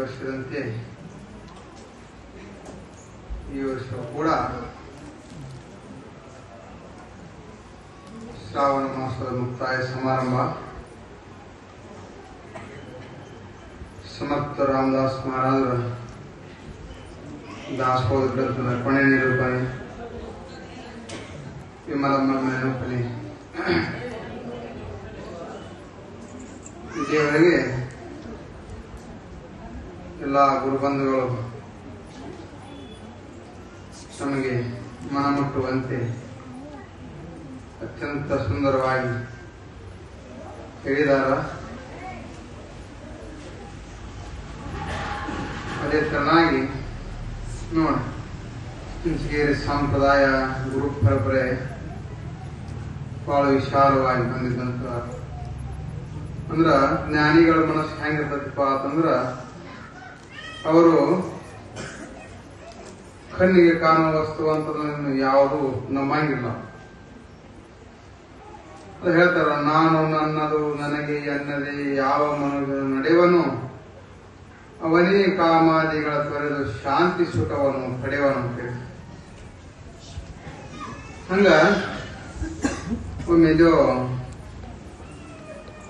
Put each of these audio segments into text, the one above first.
ವರ್ಷದಂತೆ ಈ ವರ್ಷ ಕೂಡ ಶ್ರಾವಣ ಮಾಸದ ಮುಕ್ತಾಯ ಸಮಾರಂಭ ಸಮರ್ಥ ರಾಮದಾಸ್ ಮಹಾರಾಜರ ದಾಸೋಹ ಗ್ರಂಥದ ಕೊನೆ ನಿರೂಪಣೆ ವಿಮಲಮ್ಮ ನಿರೂಪಣೆ ಇಲ್ಲಿಯವರೆಗೆ ಎಲ್ಲ ಗುರುಬಂಧುಗಳು ನಮಗೆ ಮನಮುಟ್ಟುವಂತೆ ಅತ್ಯಂತ ಸುಂದರವಾಗಿ ಹೇಳಿದಾರ. ಅದೇ ತರನಾಗಿ ನೋಡಿ ಕುಂಚಗೇರಿ ಸಂಪ್ರದಾಯ, ಗುರು ಪರಂಪರೆ ಬಹಳ ವಿಶಾಲವಾಗಿ ಬಂದಿದ್ದಂತ. ಅಂದ್ರ ಜ್ಞಾನಿಗಳ ಮನಸ್ಸು ಹೆಂಗಿರ್ತದಪ್ಪ ಅಂತಂದ್ರ ಅವರು ಕಣ್ಣಿಗೆ ಕಾಣುವ ವಸ್ತು ಅಂತ ಯಾವುದು ನಂಬಂಗಿಲ್ಲ. ಹೇಳ್ತಾರ, ನಾನು ನನ್ನದು, ನನಗೆ ಎನ್ನದೇ, ಯಾವ ಮನುಷ್ಯನು ನಡೆಯುವನು? ಅವನೇ ಕಾಮಾದಿಗಳ ತೊರೆದು ಶಾಂತಿ ಸುಖವನ್ನು ಪಡೆಯವನು ಅಂತ ಹಂಗ ಒಮ್ಮೆ ಇದು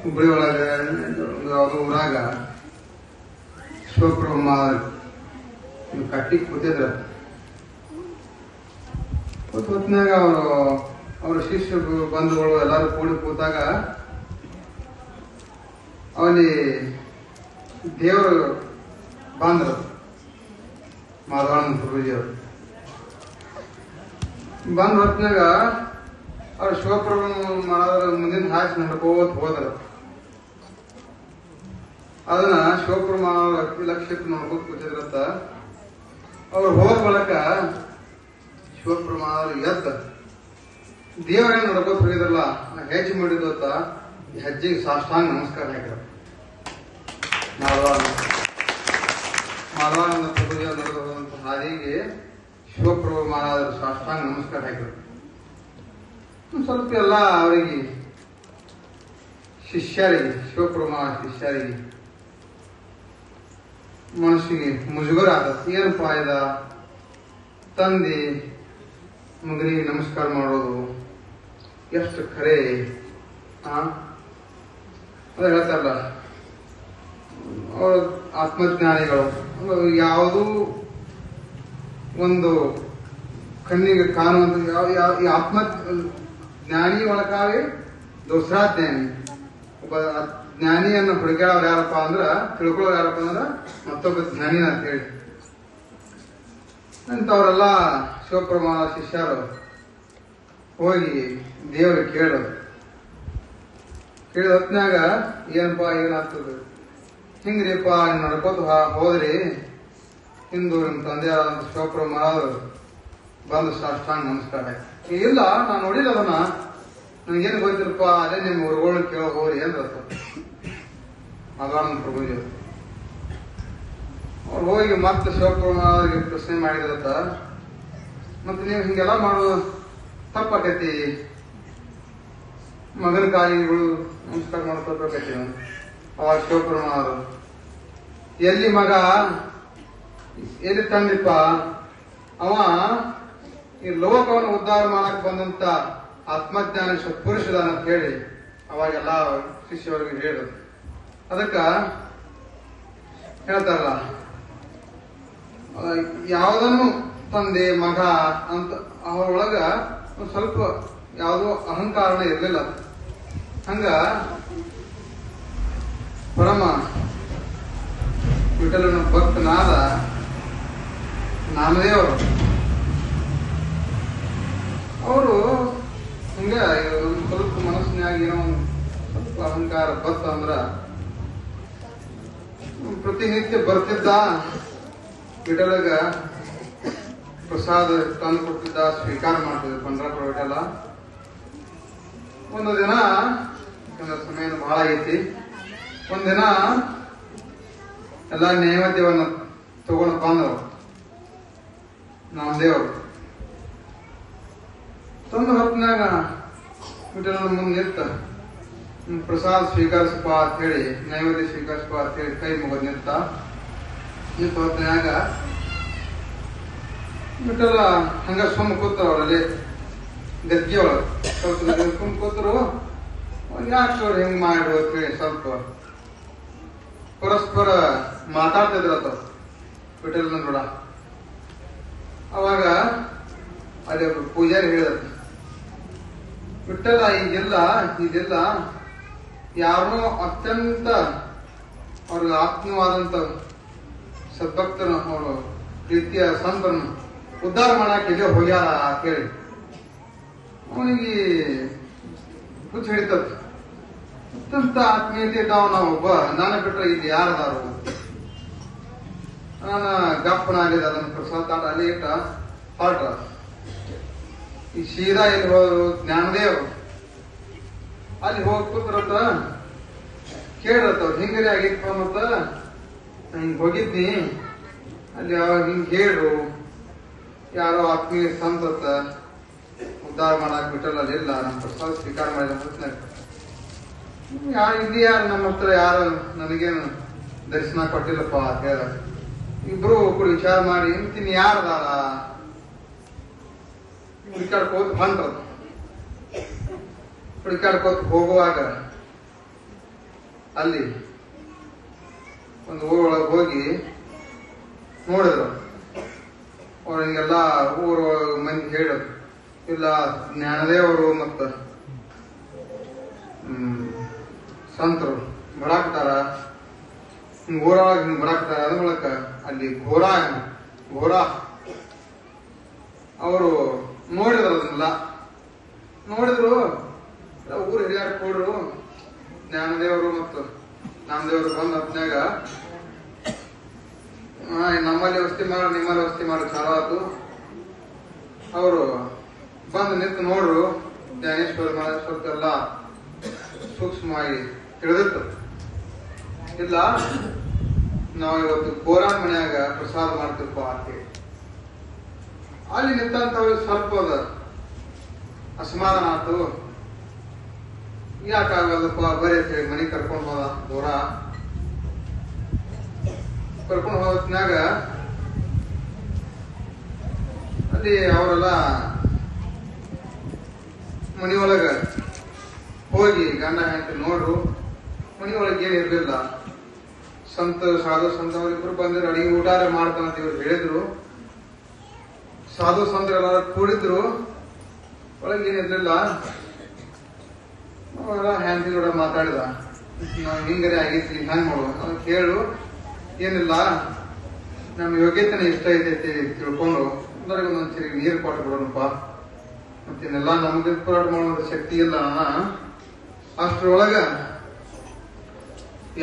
ಹುಬ್ಬಳ್ಳಿ ಒಳಗ ಒಂದು ಊರಾಗ ಶಿವಬ್ರಹ್ಮ ಕಟ್ಟಿ ಕೂತಿದ್ರ. ಕೂತ್ ಹೊತ್ನ್ಯಾಗ ಅವರು, ಅವ್ರ ಶಿಷ್ಯ ಬಂಧುಗಳು ಎಲ್ಲರೂ ಕೂಡಿ ಕೂತಾಗ ಅವಲ್ಲಿ ದೇವರು ಬಂದ್ರು ಮಾಧವಾನಂದ ಗುರುಜಿಯವರು. ಬಂದ ಹೊತ್ನಾಗ ಅವ್ರ ಶಿವಪ್ರಭು ಮಾಡೋದ್ರ ಮುಂದಿನ ಹಾಕಿ ನಡ್ಕೋತ ಹೋದ್ರು. ಅದನ್ನ ಶಿವಪ್ರಮಾಣ ಲಕ್ಷಕ್ಕೆ ನೋಡ್ಕೊಂಡು ಕೂತಿದ್ರತ್ತ ಅವ್ರು ಹೋದ ಬಳಕ ಶಿವಪ್ರಮಾಣ ಎತ್ತ ಎದ್ದ ದೇವರೇನು ಹೋಗಿದ್ರಲ್ಲ ನಾ ಹೆಜ್ಜೆ ಮಾಡಿದ್ವತ್ತ ಹೆಜ್ಜೆಗೆ ಸಾಷ್ಟಾಂಗ ನಮಸ್ಕಾರ ಹಾಕಿದ್ರು ಮಾಧವಾನಂದ ಮಾಧವಾನಂದ ಪ್ರಭುಜ ನಡೆದು ಹಾದಿಗೆ ಶಿವಪ್ರಭು ಮಹಾರಾಜರು ಸಾಷ್ಟಾಂಗ ನಮಸ್ಕಾರ ಹಾಕಿದ್ರು ಸ್ವಲ್ಪ ಎಲ್ಲ ಅವರಿಗೆ ಶಿಷ್ಯರಿಗೆ ಶಿವಪ್ರಭು ಮಹಾರಾಜ ಶಿಷ್ಯರಿಗೆ ಮನಸ್ಸಿಗೆ ಮುಜುಗರ ಆಗತ್ತೆ ಏನಪ್ಪ ಇದ ತಂದೆ ಮಗನಿಗೆ ನಮಸ್ಕಾರ ಮಾಡೋದು ಎಷ್ಟು ಖರೆ ಅದು ಹೇಳ್ತಾರಲ್ಲ ಅವರ ಆತ್ಮಜ್ಞಾನಿಗಳು. ಯಾವುದು ಒಂದು ಕಣ್ಣಿಗೆ ಕಾಣುವಂತ ಯಾವ ಯಾವ ಆತ್ಮ ಜ್ಞಾನಿ ಒಳಕಾವೆ ದೋಸ್ರಾ ಜ್ಞಾನಿ ಒಬ್ಬ ಜ್ಞಾನಿಯನ್ನು ಹುಡುಕ್ಯಾಳವ್ರು ಯಾರಪ್ಪ ಅಂದ್ರ, ತಿಳ್ಕೊಳ್ಳೋರು ಯಾರಪ್ಪ ಅಂದ್ರ ಮತ್ತೊಬ್ಬ ಜ್ಞಾನಿನ ಅಂತ ಹೇಳಿ. ಅಂತವರೆಲ್ಲ ಶಿವಪ್ರಮಾಣ ಶಿಷ್ಯರು ಹೋಗಿ ದೇವರು ಕೇಳೋದು ಕೇಳಿದ ಹೊತ್ನ್ಯಾಗ, ಏನಪ್ಪ, ಏನಾಗ್ತದೆ? ಹಿಂಗ್ರಿಪ್ಪ ನೀವು ನಡ್ಕೋತ ಹೋದ್ರಿ. ಹಿಂದೂ ನಿಮ್ಮ ತಂದೆ ಆದಂತ ಶಿವಪ್ರ ಮಹಾರಾಜರು ಬಂದು ಸಾಷ್ಟಾಂಗ ನಮಸ್ಕಾರ ಇಲ್ಲ, ನಾನು ನೋಡಿಲ್ಲ ಅದನ್ನ. ನನಗೇನು ಗೊತ್ತಿರಪ್ಪ ಅದೇ ನಿಮ್ಮ ಊರುಗಳನ್ನ ಕೇಳೋ ಹೋಗ್ರಿ ಏನ್ ಮಗಾನಂದ ಪ್ರಭುಜ. ಅವ್ರು ಹೋಗಿ ಮತ್ತೆ ಶಿವಪ್ರ ಮಹಾರಾಜರಿಗೆ ಪ್ರಶ್ನೆ ಮಾಡಿದ್ರತ್ತ ಮತ್ತೆ ನೀವು ಹಿಂಗೆಲ್ಲ ಮಾಡೋದು ತಪ್ಪಾಕೈತಿ. ಮಗನ ಕಾಯಿಗಳು ನಮಸ್ಕಾರ ಮಾಡ್ಕೊಳ್ಬೇಕೈತಿ ಅವಾಗ ಶಿವಪರಮಾರು ಎಲ್ಲಿ ಮಗ? ಎಲ್ಲಿ ತಂದಿಪ್ಪ ಅವ ಈ ಲೋಕವನ್ನು ಉದ್ಧಾರ ಮಾಡಕ್ ಬಂದಂತ ಆತ್ಮಜ್ಞಾನ ಪುರುಷದ ಅಂತ ಹೇಳಿ ಅವಾಗೆಲ್ಲ ಶಿಷ್ಯವರಿಗೆ ಹೇಳೋದು ಅದಕ್ಕ ಹೇಳ್ತಾರಲ್ಲ ಯಾವುದನ್ನು ತಂದೆ, ಮಗ ಅಂತ ಅವರೊಳಗ ಸ್ವಲ್ಪ ಯಾವುದೋ ಅಹಂಕಾರನ ಇರಲಿಲ್ಲ ಹಂಗ ಪರಮ ವಿಠಲನ ಭಕ್ತನಾದ ನಾಮದೇವರು, ಅವರು ಹಂಗ ಸ್ವಲ್ಪ ಮನಸ್ಸಿನಾಗ ಏನೋ ಸ್ವಲ್ಪ ಅಹಂಕಾರ ಬತ್ತ ಅಂದ್ರ ಪ್ರತಿನಿತ್ಯ ಬರ್ತಿದ್ದ ವಿಠಲಗ ಪ್ರಸಾದ ತಂದು ಕೊಟ್ಟಿದ್ದ ಸ್ವೀಕಾರ ಮಾಡ್ತಿದ್ದ ಪಂಡ್ರಾಪುರ ವಿಠಲ ಒಂದು ದಿನ ಸಮಯ ಬಹಳ ಐತಿ. ಒಂದಿನ ಎಲ್ಲ ನೈವೇದ್ಯವನ್ನ ತಗೊಂಡು ಬಂದರು. ನಾಮದೇವರು. ತಂದು ಹೊತ್ತಿನಾಗ ವಿಠಲನ ಮುಂದೆ ನಿಂತ ಪ್ರಸಾದ ಸ್ವೀಕರಿಸಪ್ಪ ಅಂತ ಹೇಳಿ, ನೈವೇದ್ಯ ಸ್ವೀಕರಿಸಪ್ಪ ಅಂತ ಹೇಳಿ ಕೈ ಮುಗಿದ್ ನಿಂತ ನಿಂತ ಹೊತ್ತಿನಾಗ ಬಿಟ್ಟಲ್ಲ ಹಂಗ ಸುಮ್ಮ ಕೂತರು ಅವರಲ್ಲಿ ಗದ್ಗೆ ಸ್ವಲ್ಪ ಸುಮ್ಮ ಕೂತರು ಯಾಕೆ ಅವ್ರು ಹೆಂಗ್ ಮಾಡಿ ಅಂತ ಹೇಳಿ ಸ್ವಲ್ಪ ಪರಸ್ಪರ ಮಾತಾಡ್ತಿದ್ರತ್ತ ಬಿಟ್ಟಲ್ಲ ನೋಡ. ಅವಾಗ ಅಲ್ಲಿ ಪೂಜಾರಿ ಹೇಳಿದ ಬಿಟ್ಟಲ್ಲ ಈಗೆಲ್ಲ ಇದೆಲ್ಲ ಯಾರನ್ನೋ ಅತ್ಯಂತ ಅವ್ರಿಗೆ ಆತ್ಮೀಯವಾದಂತ ಸದ್ಭಕ್ತನ ಅವರು, ಪ್ರೀತಿಯ ಸಂತನ ಉದ್ಧಾರ ಮಾಡಕ್ಕೆ ಇಲ್ಲೇ ಹೋಗ್ಯಾರ ಅಂತ ಹೇಳಿ. ಅವನಿಗೆ ಹುಚ್ಚ ಹಿಡಿತದ. ಅತ್ಯಂತ ಆತ್ಮೀಯತೆ ಇದ್ದಾವ ನಾವು ಒಬ್ಬ, ನಾನು ಬಿಟ್ರೆ ಇಲ್ಲಿ ಯಾರದಾರು? ನಾನು ಗಪ್ಪನಾಗಿದೆ ಅದನ್ನ ಪ್ರಸಾದ ಅಲ್ಲಿ ಇಟ್ಟ ಹೊರಟ ಈ ಶೀರಾ ಇಲ್ಲಿ ಜ್ಞಾನದೇವ್ರು ಜ್ಞಾನದೇವ್ ಅಲ್ಲಿ ಹೋಗಿ ಕೂತ್ರತ್ತ ಕೇಳ್ರತ್ತ ಅವ್ರು. ಹಿಂಗರಿ ಆಗಿತ್ತು ಮತ್ತ ಹಿಂಗ್ ಹೋಗಿದ್ನಿ. ಅಲ್ಲಿ ಯಾವಾಗ ಹಿಂಗ್ ಹೇಳ್ರು. ಯಾರೋ ಆತ್ಮೀಯ ಸಂತತ ಉದ್ಧಾರ ಮಾಡಕ್ ಬಿಟ್ಟಲ್ಲ ಇಲ್ಲ. ನಮ್ಮ ಪ್ರಸಾದ ಸ್ವೀಕಾರ ಮಾಡಿದ ಹೊತ್ನ್ಯಾಗ ಯಾರು, ಇಲ್ಲಿ ನಮ್ಮ ಹತ್ರ ಯಾರು? ನನಗೇನು ದರ್ಶನ ಕೊಟ್ಟಿಲ್ಲಪ್ಪ ಹೇಳ ಇಬ್ರು ಕೂಡ ವಿಚಾರ ಮಾಡಿ, ಇಂತಿನ್ ಯಾರದಾರ? ಹುಡುಕಾಡ್ಕೋತ ಬಂದ್ರ. ಹುಡುಕಾಡ್ಕೋತ ಹೋಗುವಾಗ ಅಲ್ಲಿ ಒಂದು ಊರೊಳಗೆ ಹೋಗಿ ನೋಡಿದ್ರು. ಅವ್ರಿಗೆಲ್ಲ ಊರೊಳಗೆ ಮಂದಿ ಹೇಳಿದ್ರು ಇಲ್ಲ ಜ್ಞಾನದೇವರು ಮತ್ತು ಸಂತರು, ಬಡಾಕ್ತಾರ. ಊರೊಳಗೆ ಹಿಂಗೆ ಬಡಾಕ್ತಾರ ಅದ್ರ ಮೂಲಕ ಅಲ್ಲಿ ಘೋರ ಘೋರ. ಅವರು ನೋಡಿದ್ರು ಅದನ್ನೆಲ್ಲ ನೋಡಿದ್ರು. ಊರು ಹಿರಿಯಾರು ಕೊಡ್ರು ಜ್ಞಾನದೇವರು ಮತ್ತು ನಾಮದೇವರು ಬಂದ ಹೊತ್ನಾಗ ನಮ್ಮಲ್ಲಿ ವಸ್ತಿ ಮಾಡು, ನಿಮ್ಮಲ್ಲಿ ವಸ್ತಿ ಮಾಡು, ಚಲೋ ಆತು. ಅವರು ಬಂದು ನಿಂತು ನೋಡ್ರು, ಜ್ಞಾನೇಶ್ವರ ಮಹೇಶ್ವರದೆಲ್ಲ ಸೂಕ್ಷ್ಮವಾಗಿ ತಿಳಿದಿತ್ತು. ಇಲ್ಲ, ನಾವು ಇವತ್ತು ಕೋರಾನ್ ಮನೆಯಾಗ ಪ್ರಸಾದ ಮಾಡ್ತಿರ್ಪ ಅಂತೇಳಿ. ಅಲ್ಲಿ ನಿಂತಂತವ್ರು ಸ್ವಲ್ಪ ಅಸಮಾಧಾನ ಆತು. ಯಾಕಾಗಲ್ಲಪ್ಪ ಬರೀ ಅಂತ ಹೇಳಿ ಮನೆಗೆ ಕರ್ಕೊಂಡು ಹೋದ ದೂರ. ಕರ್ಕೊಂಡು ಹೋದ್ನಾಗ ಅಲ್ಲಿ ಅವರೆಲ್ಲ ಮನೆಯೊಳಗ ಹೋಗಿ ಗಂಡ ಹೆಂಡತಿ ನೋಡ್ರು, ಮನೆಯೊಳಗೆ ಏನು ಇರ್ಲಿಲ್ಲ. ಸಂತ, ಸಾಧು ಸಂತ ಅವರಿಬ್ರು ಬಂದ್ರು ಅಡಿಗೆ ಊಟಾರೆ ಮಾಡ್ತಾನಂತ ಇವ್ರು ಹೇಳಿದ್ರು. ಸಾಧು ಸಂತರೆಲ್ಲ ಕೂಡಿದ್ರು, ಒಳಗೆ ಏನಿರ್ಲಿಲ್ಲ ಅವೆಲ್ಲ ಹ್ಯಾಂಡಿ ಕೂಡ ಮಾತಾಡಿದ. ನಾವು ಹಿಂಗರೆ ಆಗೈತಿ ಹ್ಯಾಂಗ್ ಮಾಡುವ ಅವ್ನು ಕೇಳು, ಏನಿಲ್ಲ ನಮ್ಮ ಯೋಗ್ಯತೆನ ಇಷ್ಟ ಐತೈತಿ ತಿಳ್ಕೊಂಡು ಎಲ್ಲರಿಗೂ ಒಂದೊಂದ್ ಸರಿ ನೀರು ಕೊಟ್ಟು ಬಿಡೋಣಪ್ಪ. ಮತ್ತಿನ್ನೆಲ್ಲ ನಮ್ಗೆ ಹೋರಾಟ ಮಾಡುವಂತ ಶಕ್ತಿ ಇಲ್ಲ. ಅಷ್ಟ್ರೊಳಗ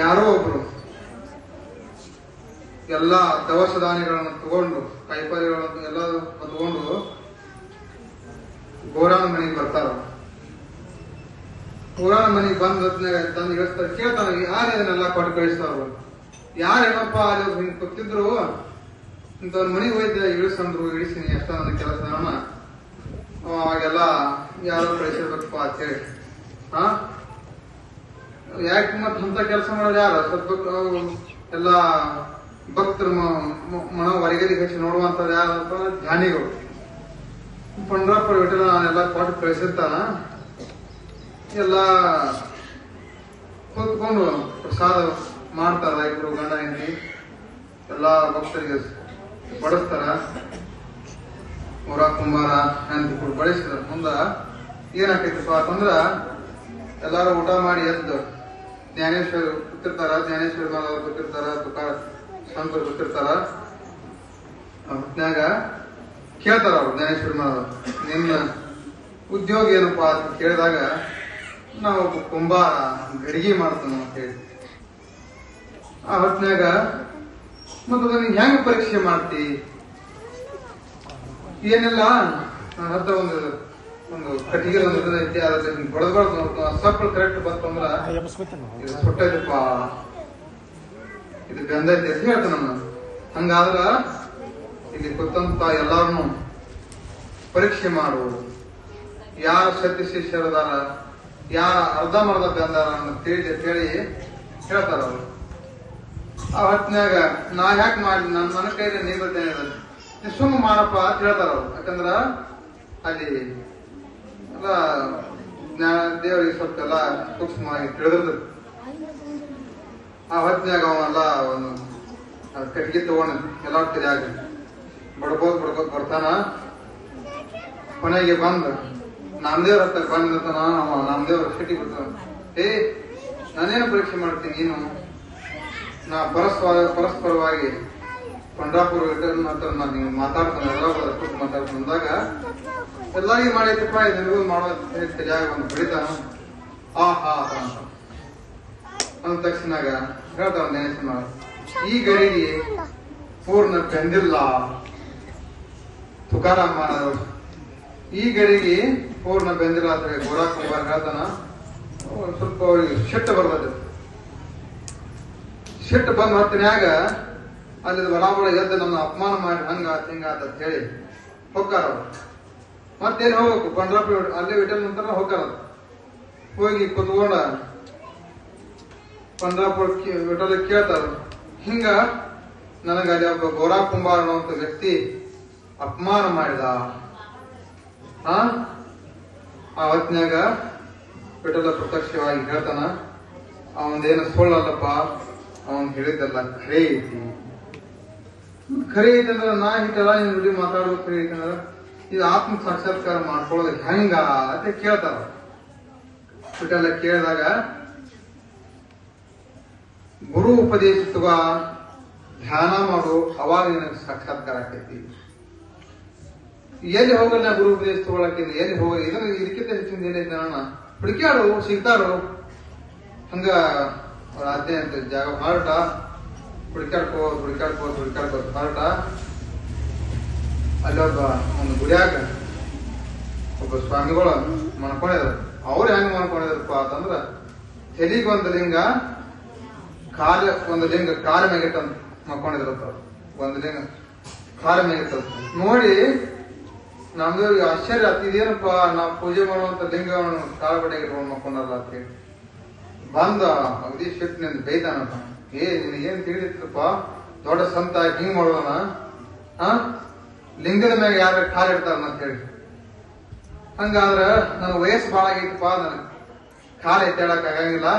ಯಾರೋ ಒಬ್ರು ಎಲ್ಲ ದವಸ ಧಾನ್ಯಗಳನ್ನು ತಗೊಂಡು, ಕಾಯಿಪಲ್ಯಗಳನ್ನು ಎಲ್ಲ ತಗೊಂಡು ಗೋರಾನ ಮನೆಗೆ ಬರ್ತಾರ ಗೋರಾನ ಮನೆಗೆ ಬಂದ ಹೊತ್ತಿನಾಗ ತಂದು ಇಳಿಸ್ತಾರೆ. ಕೇಳ್ತಾನ ಯಾರು ಇದನ್ನೆಲ್ಲ ಕೊಟ್ಟು ಕಳಿಸ್ತಾರ ಯಾರು ಏನಪ್ಪ ಅಲ್ಲಿ ಹಿಂಗ್ ಕೂತಿದ್ರು ಇಂಥವ್ನ ಮನೆಗೆ ಹೋಯ್ದೆ ಇಳಿಸಂದ್ರು ಇಳಿಸಿನಿ ಎಷ್ಟ ನನ್ನ ಕೆಲಸ ಅಣ್ಣ ಅವಾಗೆಲ್ಲ ಯಾರೋ ಕಳಿಸಿರ್ಬೇಕಪ್ಪ ಅಂತ ಹೇಳಿ ಹಾ ಯಾಕೆ ಮತ್ತೆ ಅಂತ ಕೆಲಸ ಮಾಡೋದು ಯಾರು? ಸ್ವಲ್ಪ ಎಲ್ಲ ಭಕ್ತರು ಮನ ಹೊರಗಡೆ ಹೆಚ್ಚು ನೋಡುವಂಥದ್ದು ಯಾರಪ್ಪ? ಧ್ಯಾನಿಗಳು ಪಂಡ್ರಪ್ಪ ವಿಠಲ ನಾನೆಲ್ಲ ಕೊಟ್ಟು ಕಳಿಸಿರ್ತಾನ. ಎಲ್ಲ ಕೂತ್ಕೊಂಡು ಪ್ರಸಾದ ಮಾಡ್ತಾರ ಇಬ್ರು ಗಂಡ ಹೆಂಡತಿ. ಎಲ್ಲ ಭಕ್ತರಿಗೆ ಬಡಿಸ್ತಾರ. ಊರ ಕುಂಬಾರ ಬಳಸ್ತಾರ ಬಡಿಸ್ತಾರ. ಮುಂದ ಏನಾಕೈತಪ್ಪ ಅಂತಂದ್ರ ಎಲ್ಲಾರು ಊಟ ಮಾಡಿ ಎದ್ದು ಜ್ಞಾನೇಶ್ವರ ಕೂತಿರ್ತಾರ, ಜ್ಞಾನೇಶ್ವರ ಮಾಲ ಕೂತಿರ್ತಾರ ತುಕಾರ ಸಂತರು ಕೂತಿರ್ತಾರ. ಹೊತ್ನ್ಯಾಗ ಕೇಳ್ತಾರ ಅವ್ರು ಜ್ಞಾನೇಶ್ವರ ಮಾಲ ನಿಮ್ಮ ಉದ್ಯೋಗ ಏನಪ್ಪಾ ಅಂತ ಕೇಳಿದಾಗ ನಾವು ತುಂಬಾ ಕುಂಬಾರ ಗಡಿಗೆ ಮಾಡ್ತಾನ ಅಂತ ಹೇಳಿ. ಆ ಹೊತ್ತಿನಾಗ ಮತ್ತು ಅದನ್ನ ಹೆಂಗ ಪರೀಕ್ಷೆ ಮಾಡ್ತಿ? ಏನೆಲ್ಲ ನನ್ನ ಹತ್ರ ಒಂದು ಒಂದು ಕಟ್ಟಿಗೆ ಒಂದು ಇದನ್ನ ಐತಿ ಅದ್ರ ಬಡದ್ಬಾರ್ದು ಸಪ್ಪಳು ಕರೆಕ್ಟ್ ಬಂತಂದ್ರ ಇದು ಸುಟ್ಟೈತಪ್ಪ ಇದು ಗಂಧೈತಿ ಅಂತ ಹೇಳ್ತ ನಮ್ಮ ಹಂಗಾದ್ರ ಇಲ್ಲಿ ಕೊತ್ತಂತ ಎಲ್ಲಾರನು ಪರೀಕ್ಷೆ ಮಾಡು. ಯಾರ ಸತ್ಯ ಶಿಷ್ಯರದಾರ ಯಾರ ಅರ್ಧಂಬರ್ಧ ಬಂದಾರ ಅಂತ ತಿಳಿದು ತಿಳಿ ಹೇಳ್ತಾರ ಅವರು. ಆ ಹೊತ್ತಿನಾಗ, ನಾ ಯಾಕೆ ಮಾಡಿ ನನ್ನ ನನ್ನ ಕೈಲಿ ನೀ ಬರ್ತೇನೆ ನೀ ಸುಮ್ಮ ಮಾಡಪ್ಪ ಅಂತ ಹೇಳ್ತಾರ ಅವ್ರು. ಯಾಕಂದ್ರ, ಅಲ್ಲಿ ಎಲ್ಲ ಜ್ಞಾನ ದೇವರಿಗೆ ಸ್ವಲ್ಪ ಎಲ್ಲ ಸೂಕ್ಷ್ಮವಾಗಿ ತಿಳಿದಿರ್ತದೆ ಆ ಹೊತ್ತಿನಾಗ ಅವನ್ನೆಲ್ಲ ಅವನು ಕಟ್ಟಿಗೆ ತಗೊಂಡ ಎಲ್ಲ ಆಗ ಬಡ್ಕೋದ್ ಬಡ್ಕೋದ್ ಬರ್ತಾನ. ಕೊನೆಗೆ ಬಂದ ನಾಮದೇವ್ರ ಹತ್ರ ಅವ ನಾಮದೇವ್ರ ಸಿಟಿ ಬರ್ತಾನ ಏ, ನಾನೇನು ಪರೀಕ್ಷೆ ಮಾಡ್ತೀನಿ ನೀನು? ನಾ ಪರಸ್ಪರ, ಪರಸ್ಪರವಾಗಿ ರಿಟರ್ನ್ ಹತ್ರ ನಾನು ನೀವು ಮಾತಾಡ್ತಾನೆ, ಎಲ್ಲ ಮಾತಾಡ್ತಾನೆ. ಅಂದಾಗ ಎಲ್ಲಾಗಿ ಮಾಡೈತಪ್ಪ ಇದೆಲ್ಲವೂ ಮಾಡೋ ಜಾಗ ಒಂದು ಬಿಡಿತಾನ ಆ ಹಾ ಹಾ ಅಂದ ತಕ್ಷಣಾಗ ಹೇಳ್ತಾವ ನೆನೆಸಿನ ಈ ಗಡಿಗೆ ಪೂರ್ಣ ಬೆಂದಿಲ್ಲ. ತುಕಾರಾಮ ಈ ಗರಿಗೆ ಪೂರ್ಣ ಬೆಂದಿಲ್ಲ ಅಂತ ಗೋರಾ ಕುಂಬಾರ್ ಹೇಳ್ತಾನ ಸ್ವಲ್ಪ ಅವ್ರಿಗೆ ಸಿಟ್ಟು ಬರ್ತದೆ ಸಿಟ್ಟು ಬಂದ ಹತ್ತಿನ್ಯಾಗ ಅಲ್ಲಿ ಬಲಾಬಳ ಎದ್ದು ನಮ್ಮ ಅಪಮಾನ ಮಾಡಿ ಹಂಗ ಹಿಂಗ ಅಂತ ಹೇಳಿ ಹೋಗ್ತಾರ ಮತ್ತೇನು ಹೋಗ್ಬೇಕು? ಪಂಡ್ರಪ್ಪ ಅಲ್ಲೇ ವಿಟಲ್ ನಂತರ ಹೋಗ್ತಾರ ಹೋಗಿ ಕುತ್ಕೊಂಡ ಪಂಡ್ರಾಪುರ ವಿಟಲ್ ಕೇಳ್ತಾರ ಹಿಂಗ ನನಗ ಅಲ್ಲಿ ಒಬ್ಬ ಗೋರಾ ಕುಂಬಾರ ಅನ್ನೋ ವ್ಯಕ್ತಿ ಅಪಮಾನ ಮಾಡಿದ. ಆ? ಆ ಹೊತ್ತಿನಾಗ ವಿಠಲ ಪ್ರತ್ಯಕ್ಷವಾಗಿ ಹೇಳ್ತಾನ ಅವನದೇನು ಸುಳ್ಳಲ್ಲಪ್ಪ? ಅವನ್ ಹೇಳಿದ್ದಲ್ಲ ಖರೆ ಐತಿ. ಖರೆ ಐತಿ ಅಂದ್ರ ನಾ ಹಿಟ್ಟಲ್ಲ, ನೀನ್ ನುಡಿ ಮಾತಾಡೋದು ಖರೆ ಇದು ಆತ್ಮ ಸಾಕ್ಷಾತ್ಕಾರ ಮಾಡ್ಕೊಳ್ಳೋದು ಹೆಂಗ? ಅಂತ ಕೇಳ್ತಾರ ವಿಠಲ ಕೇಳಿದಾಗ, ಗುರು ಉಪದೇಶ ತಗೋ ಧ್ಯಾನ ಮಾಡು, ಅವಾಗ ನಿನಗೆ ಸಾಕ್ಷಾತ್ಕಾರ ಆಕೈತಿ. ಎಲ್ಲಿ ಹೋಗಲ್ಲ ಗುರು ಉಪದೇಶ ತಗೊಳಕ್ಕೆ ಎಲ್ಲಿ ಹೋಗಲ್ಲ? ಇದನ್ನ ಇದಕ್ಕಿಂತ ಹೆಚ್ಚಿನ ಏನೈತೆ ಅಣ್ಣ ಹುಡುಕ್ಯಾಡು ಸಿಗ್ತಾರು ಹಂಗ ಅಂತ ಜಾಗ ಹೊರಟ. ಹುಡುಕ್ಯಾಡ್ಕೋ ಹುಡುಕ್ಯಾಡ್ಕೋ ಹುಡುಕ್ಯಾಡ್ಕೋ ಹೊರಟ. ಅಲ್ಲೊಬ್ಬ ಒಂದು ಗುಡಿಯಾಗ ಒಬ್ಬ ಸ್ವಾಮಿಗಳು ಮಾಡ್ಕೊಂಡಿದ್ರು ಅವ್ರು ಹೆಂಗ್ ಮಾಡ್ಕೊಂಡಿದ್ರಪ್ಪ ಅಂತಂದ್ರ, ತಲೆಗೆ ಒಂದು ಲಿಂಗ, ಕಾಲ ಒಂದು ಲಿಂಗ ಕಾಲ ಮ್ಯಾಗಿಟ್ಟ ಮಾಡ್ಕೊಂಡಿದ್ರಪ್ಪ ಒಂದು ಲಿಂಗ ಕಾಲ ಮ್ಯಾಗಿಟ್ಟ ನೋಡಿ ನಮ್ದು ಆಶ್ಚರ್ಯ ಆತ್ ಇದೇನಪ್ಪ, ನಾವು ಪೂಜೆ ಮಾಡುವಂತ ಲಿಂಗವನ್ನು ಬಟ್ಟೆಗೆ ಇಟ್ಕೊಂಡು ಮಕ್ಕೊಂಡಲ್ಲ ಅಂತ ಹೇಳಿ. ಬಂದ ಅಗದಿ ನಿಂದ ಬೈದಾನಪ್ಪ ಏ, ನಿನಗೇನ್ ತಿಳಿದಿತ್ತಪ್ಪ? ದೊಡ್ಡ ಸಂತ ಹಿಂಗ್ ಮಾಡೋಣ? ಆ ಲಿಂಗದ ಮ್ಯಾಗ ಯಾರ ಕಾಲ ಇಡ್ತಾರ ಅಂತ ಹೇಳಿ. ಹಂಗಾದ್ರ ನನ್ನ ವಯಸ್ಸು ಭಾಳ ಆಗೈತಪ್ಪ ನನ್ ಕಾಲ ಎತ್ತಾಡಕ್ ಆಗಂಗಿಲ್ಲ.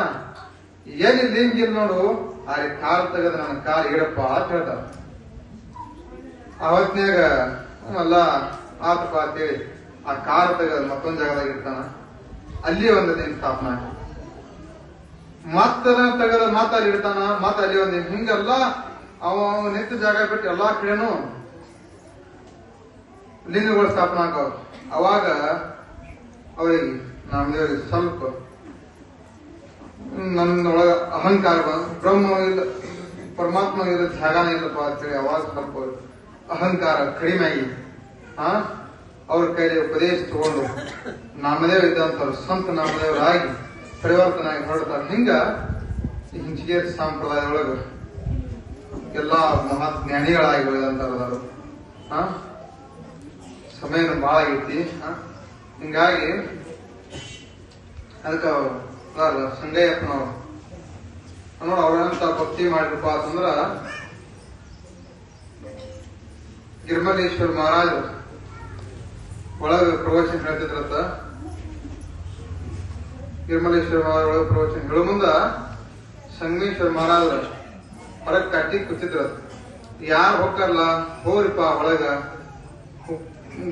ಎಲ್ಲಿ ಲಿಂಗ ಇಲ್ಲ ನೋಡು ಆ ಕಾಲ್ ತೆಗೆದ ನನ್ನ ಕಾಲ್ ಇಡಪ್ಪ ಅಂತ ಹೇಳ್ತಾರ. ಅವತ್ನಾಗ ಅಲ್ಲ ಆತಪ್ಪ ಅಂತೇಳಿ ಆ ಕಾರ್ ತೆಗೆದ ಮತ್ತೊಂದ್ ಜಾಗದಾಗ ಇರ್ತಾನ. ಅಲ್ಲಿ ಒಂದು ದಿನ ಸ್ಥಾಪನ ಮತ್ತನ ತೆಗೆದ ಮತ್ತ ಅಲ್ಲಿ ಇಡ್ತಾನ ಮತ್ತ ಅಲ್ಲಿ ಒಂದು ಹಿಂಗೆಲ್ಲ, ಅವ ನಿಂತ ಜಾಗ ಬಿಟ್ಟು ಎಲ್ಲಾ ಕಡೆನು ಲಿಂಗಗಳು ಸ್ಥಾಪನ ಆಕಾವ ಅವಾಗ ಅವರಿಗೆ ನಮ್ಗೆ ಸ್ವಲ್ಪ ನನ್ನೊಳಗ ಅಹಂಕಾರ ಬ್ರಹ್ಮ ಇಲ್ಲ ಪರಮಾತ್ಮ ಇಲ್ಲ ಜಾಗನೇ ಇಲ್ಲಪ್ಪ ಅಂತೇಳಿ ಅವಾಗ ಸ್ವಲ್ಪ ಅಹಂಕಾರ ಕಡಿಮೆ ಆಗಿ ಆ? ಅವ್ರ ಕೈಲಿ ಉಪದೇಶ ತಗೊಂಡು ನಾಮದೇವ್ ಇದ್ದಂಥವ್ರು ಸ್ವಂತ ನಾಮದೇವರಾಗಿ ಪರಿವರ್ತನಾಗಿ ಹೊರಡ್ತಾರೆ. ಹಿಂಗ ಸಂಪ್ರದಾಯ ಒಳಗ ಎಲ್ಲಾ ಮಹಾತ್ ಜ್ಞಾನಿಗಳಾಗಿ ಬೆಳೆದಂತವ್ರು ಆ? ಸಮಯನು ಭಾಳ ಆ? ಹಿಂಗಾಗಿ ಅದಕ್ಕೆ ಸಂಗಯ್ಯಪ್ಪನವ್ರು. ನೋಡ, ಅವ್ರಂತ ಭಕ್ತಿ ಮಾಡಿರಪ್ಪ ಅಂತಂದ್ರ ಗಿರ್ಮಲೇಶ್ವರ ಮಹಾರಾಜರು ಒಳಗ ಪ್ರವಚನ ಹೇಳ್ತಿದ್ರಂತ? ನಿರ್ಮಲೇಶ್ವರ ಮಹಾರಾಜ ಪ್ರವಚನ. ಹೇಳೋ ಮುಂದ ಸಂಗಮೇಶ್ವರ ಮಹಾರಾಜ ಹೊರಗ್ ಕಟ್ಟಿ ಕೂತಿದ್ರ ಯಾರು ಹೋಗ್ತಾರಲ್ಲ, ಹೋಗ್ರಿಪ್ಪ ಒಳಗ.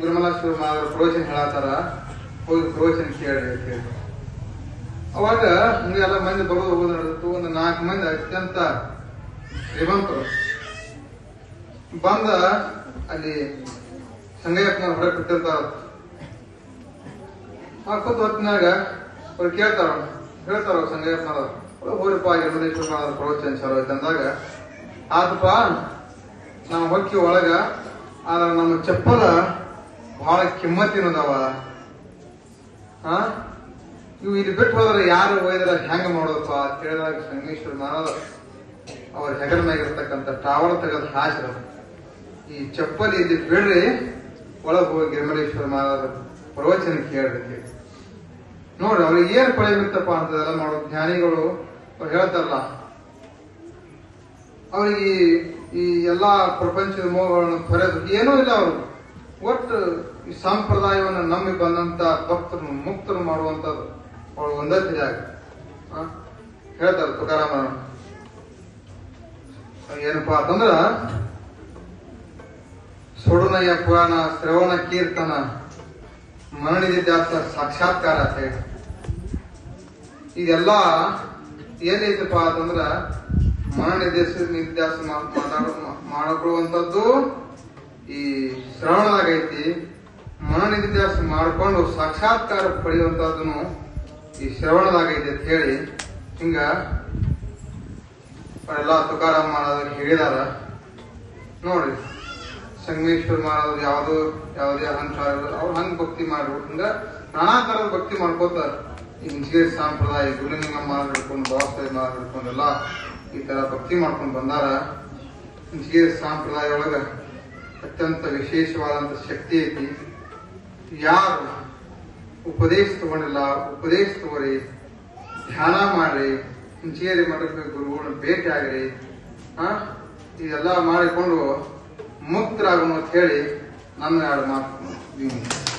ನಿರ್ಮಲೇಶ್ವರ ಮಹಾರಾಜ ಪ್ರವಚನ ಹೇಳತ್ತಾರ? ಹೋಗಿ ಪ್ರವಚನ ಕೇಳಿ ಹೇಳಿ. ಅವಾಗ ಹಿಂಗೆಲ್ಲ ಮಂದಿ ಬರೋದು ಹೋಗೋದು ನಡೆದಿತ್ತು. ಒಂದು ನಾಲ್ಕು ಮಂದಿ ಅತ್ಯಂತ ಶ್ರೀಮಂತರು ಬಂದ ಅಲ್ಲಿ ಸಂಗಯ್ಯಪ್ಪನ ಹೊರಗೆ ಬಿಟ್ಟಿರ್ತಾರ ಹಾಕೋದ್ ಹೊತ್ತಿನಾಗ ಅವ್ರು ಕೇಳ್ತಾರ? ಹೇಳ್ತಾರ ಸಂಗಯ್ಯಪ್ಪನ ಹೋರಿಪ್ಪ ಯಮನೇಶ್ವರ ಪ್ರವಚನ ಐತೆ ಅಂದಾಗ ಆತಪ್ಪ, ನಾವು ಹೊಕ್ಕಿ ಒಳಗ, ಆದ್ರೆ ನಮ್ಮ ಚಪ್ಪಲ ಬಹಳ ಕಿಮ್ಮತ್ತಿನದವ. ಹಾ ಇವು ಇಲ್ಲಿ ಬಿಟ್ಟು ಹೋದ್ರೆ ಯಾರು ಒಯ್ದ್ರ ಹೆಂಗ ಮಾಡೋದಪ್ಪ ಅಂತ ಹೇಳಿದಾಗ ಸಂಗಮೇಶ್ವರ ಮಹಾರಾಜ ಅವ್ರ ಹೆಗಲ ಮ್ಯಾಗಿರ್ತಕ್ಕಂಥ ಟಾವರ್ ತೆಗೆದು ಹಾಸಿರ. ಈ ಚಪ್ಪಲಿ ಇಲ್ಲಿ ಬಿಡ್ರಿ ಒಳಗ್ ಹೋಗಿ ಗಿರಿಮಲೇಶ್ವರ ಪ್ರವಚನ ಕೇಳಲಿಕ್ಕೆ. ನೋಡ್ರಿ ಅವ್ರಿಗೆ ಏನ್ ಪಡೆಯುತ್ತಪ್ಪ ಅಂತದೆಲ್ಲ ಮಾಡೋ ಜ್ಞಾನಿಗಳು ಹೇಳ್ತಾರಲ್ಲ, ಅವರಿಗೆ ಈ ಎಲ್ಲಾ ಪ್ರಪಂಚದ ಮೋಹಗಳನ್ನು ತೊರೆದು, ಏನೂ ಇಲ್ಲ ಅವರು. ಒಟ್ಟು ಈ ಸಂಪ್ರದಾಯವನ್ನು ನಂಬಿ ಬಂದಂತ ಭಕ್ತರನ್ನು ಮುಕ್ತರು ಮಾಡುವಂತದ್ದು ಅವಳು ಒಂದೇ ಆ? ಹೇಳ್ತಾರೆ ತುಕಾರಾಮ ಏನಪ್ಪಾ ಅಂತಂದ್ರ ಸುಡುನಯ್ಯ ಪುರಾಣ, ಶ್ರವಣ, ಕೀರ್ತನ ಮರಣಿದಿದ್ದಾತ ಸಾಕ್ಷಾತ್ಕಾರ ಅಂತ ಹೇಳಿ. ಇದೆಲ್ಲ ಏನೈತಪ್ಪ ಅಂತಂದ್ರ ಮರಣ ನಿರ್ದೇಶ ಮಾಡಿಕೊಳ್ಳುವಂಥದ್ದು ಈ ಶ್ರವಣದಾಗ ಐತಿ. ಮಾಡಿಕೊಂಡು ಸಾಕ್ಷಾತ್ಕಾರ ಪಡೆಯುವಂತದ್ದು ಈ ಶ್ರವಣದಾಗ ಐತಿ ಅಂತ ಹೇಳಿ ಹಿಂಗ ಎಲ್ಲ ತುಕಾರಾಮ್ ಮಾಡೋದಕ್ಕೆ ಹೇಳಿದಾರ. ನೋಡ್ರಿ. ಸಂಗಮೇಶ್ವರ ಮಹಾರಾಜ್ ಯಾವ್ದು, ಯಾವುದೇ ಅಹಂಕಾರ ಅವ್ರು ಹಂಗ ಭಕ್ತಿ ಮಾಡ್ರು ಹಂಗ ನಾನಾ ತರದ ಭಕ್ತಿ ಮಾಡ್ಕೋತ ಈ ಹಿಂಚಗೇರಿ ಸಂಪ್ರದಾಯ ಗುರುಲಿಂಗ ಮಹಾರಾಜ್ ಹಿಡ್ಕೊಂಡು ಬಾಬಾಸಾಹೇಬ್ ಹಿಡ್ಕೊಂಡು ಎಲ್ಲ ಈ ತರ ಭಕ್ತಿ ಮಾಡ್ಕೊಂಡು ಬಂದಾರ. ಹಿಂಚಗೇರಿ ಸಂಪ್ರದಾಯ ಒಳಗ ಅತ್ಯಂತ ವಿಶೇಷವಾದಂತ ಶಕ್ತಿ ಐತಿ. ಯಾರು ಉಪದೇಶ ತಗೊಂಡಿಲ್ಲ, ಉಪದೇಶ ತಗೋರಿ, ಧ್ಯಾನ ಮಾಡ್ರಿ ಹಿಂಚೇರಿ ಮಠಕ್ಕೆ ಗುರುಗಳನ್ನ ಭೇಟಿ ಆಗ್ರಿ ಆ, ಇದೆಲ್ಲ ಮಾಡಿಕೊಂಡು ಮುಕ್ತರಾಗೋಣ ಅಂತ ಹೇಳಿ ನನ್ನ ಎರಡು ಮಾತು